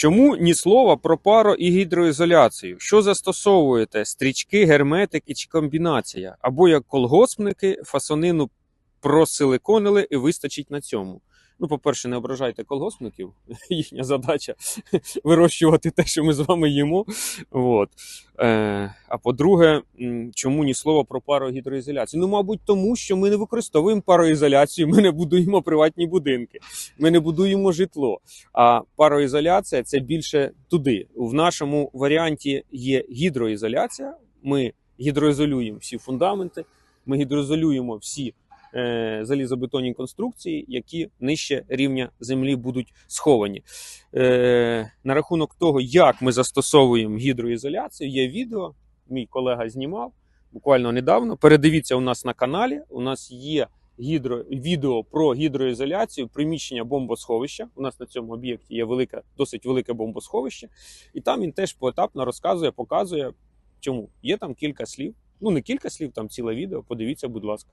Чому ні слова про паро і гідроізоляцію? Що застосовуєте? Стрічки, герметики чи комбінація? Або як колгоспники фасонину просиликонили і вистачить на цьому. Ну, по-перше, не ображайте колгоспників. Їхня задача вирощувати те, що ми з вами їмо. От. Е, а по-друге, чому ні слова про парогідроізоляцію? Ну, мабуть, тому що ми не використовуємо пароізоляцію, ми не будуємо приватні будинки, ми не будуємо житло. А пароізоляція це більше туди. В нашому варіанті є гідроізоляція. Ми гідроізолюємо всі фундаменти, ми гідроізолюємо всі залізобетонні конструкції, які нижче рівня землі будуть сховані. Е, на рахунок того, як ми застосовуємо гідроізоляцію, є відео. Мій колега знімав буквально недавно. Передивіться у нас на каналі. У нас є гідро, відео про гідроізоляцію приміщення бомбосховища. У нас на цьому об'єкті є велике, досить велике бомбосховище, і там він теж поетапно розказує, показує, чому є там кілька слів. Ну не кілька слів, там ціле відео. Подивіться, будь ласка.